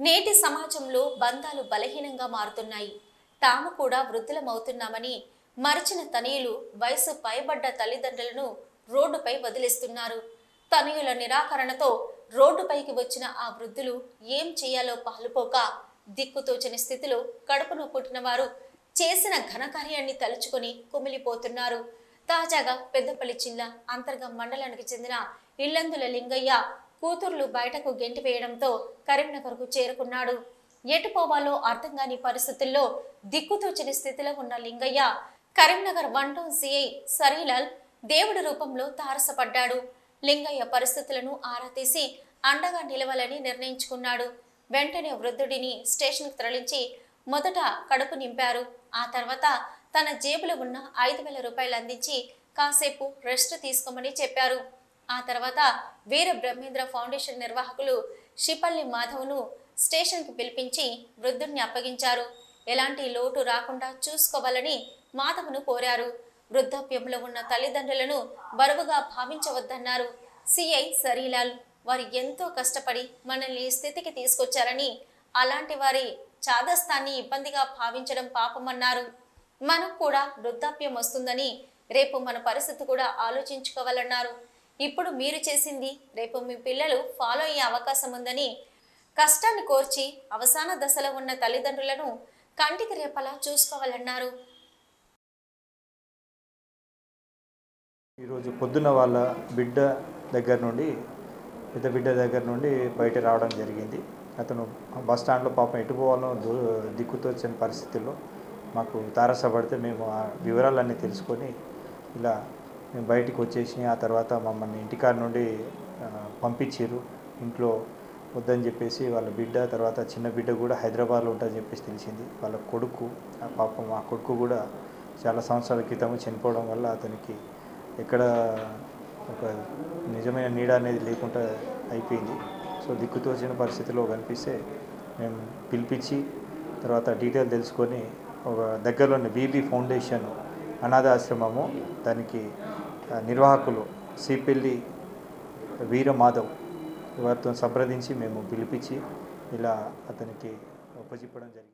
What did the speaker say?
నేటి సమాజంలో బంధాలు బలహీనంగా మారుతున్నాయి. తాము కూడా వృద్ధులమవుతున్నామని మరచిన తనయులు వయసు పైబడ్డ తల్లిదండ్రులను రోడ్డుపై వదిలేస్తున్నారు. తనయుల నిరాకరణతో రోడ్డుపైకి వచ్చిన ఆ వృద్ధులు ఏం చేయాలో పాలుపోక దిక్కుతోచని స్థితిలో కడుపును పుట్టిన వారు చేసిన ఘనకార్యాన్ని తలుచుకొని కుమిలిపోతున్నారు. తాజాగా పెద్దపల్లి జిల్లా అంతర్గం మండలానికి చెందిన ఇల్లందుల లింగయ్య కూతుర్లు బయటకు గెంటివేయడంతో కరీంనగర్కు చేరుకున్నాడు. ఎటు పోవాలో అర్థం కాని పరిస్థితుల్లో దిక్కుతోచిన స్థితిలో ఉన్న Lingaiah Karimnagar one town CI Sarilal దేవుడి రూపంలో తారసపడ్డాడు. లింగయ్య పరిస్థితులను ఆరా తీసి అండగా నిలవాలని నిర్ణయించుకున్నాడు. వెంటనే వృద్ధుడిని స్టేషన్కు తరలించి మొదట కడుపు నింపారు. ఆ తర్వాత తన జేబులో ఉన్న ఐదు వేల రూపాయలు అందించి కాసేపు రెస్ట్ తీసుకోమని చెప్పారు. ఆ తర్వాత వీర బ్రహ్మేంద్ర ఫౌండేషన్ నిర్వాహకులు శిపల్లి మాధవ్ను స్టేషన్కి పిలిపించి వృద్ధుడిని అప్పగించారు. ఎలాంటి లోటు రాకుండా చూసుకోవాలని మాధవ్ను కోరారు. వృద్ధాప్యంలో ఉన్న తల్లిదండ్రులను బరువుగా భావించవద్దన్నారు. సిఐ సరీలాల్ వారు ఎంతో కష్టపడి మనల్ని ఈ స్థితికి తీసుకొచ్చారని అలాంటి వారి చాదస్తాన్ని ఇబ్బందిగా భావించడం పాపమన్నారు. మనకు కూడా వృద్ధాప్యం వస్తుందని రేపు మన పరిస్థితి కూడా ఆలోచించుకోవాలన్నారు. ఇప్పుడు మీరు చేసింది. రేపు మీ పిల్లలు ఫాలో అయ్యే అవకాశం ఉందని కష్టాన్ని కోర్చి అవసాన దశలో ఉన్న తల్లిదండ్రులను కంటికి రేపలా చూసుకోవాలన్నారు. ఈరోజు పొద్దున్న వాళ్ళ బిడ్డ దగ్గర నుండి పెద్ద బిడ్డ దగ్గర నుండి బయట రావడం జరిగింది. అతను బస్ స్టాండ్లో పాపం ఎటు పోవాలో దిక్కుతో దిక్కుతోచని పరిస్థితుల్లో మాకు తారసపడితే మేము ఆ వివరాలన్నీ తెలుసుకొని ఇలా మేము బయటికి వచ్చేసి ఆ తర్వాత మమ్మల్ని ఇంటికాడ నుండి పంపించారు ఇంట్లో వద్దని చెప్పేసి వాళ్ళ బిడ్డ తర్వాత చిన్న బిడ్డ కూడా హైదరాబాద్లో ఉంటుందని చెప్పేసి తెలిసింది. వాళ్ళ కొడుకు ఆ పాపం ఆ కొడుకు కూడా చాలా సంవత్సరాల క్రితం చనిపోవడం వల్ల అతనికి ఎక్కడ ఒక నిజమైన నీడ అనేది లేకుండా అయిపోయింది. సో దిక్కుతోచిన పరిస్థితిలో కనిపిస్తే మేము పిలిపించి తర్వాత డీటెయిల్ తెలుసుకొని ఒక దగ్గరలోని బీబీ ఫౌండేషన్ అనాథాశ్రమము దానికి నిర్వాహకులు సిపెల్లి వీరమాధవ్ వారితో సంప్రదించి మేము పిలిపించి ఇలా అతనికి ఉపజిప్పడం జరిగింది.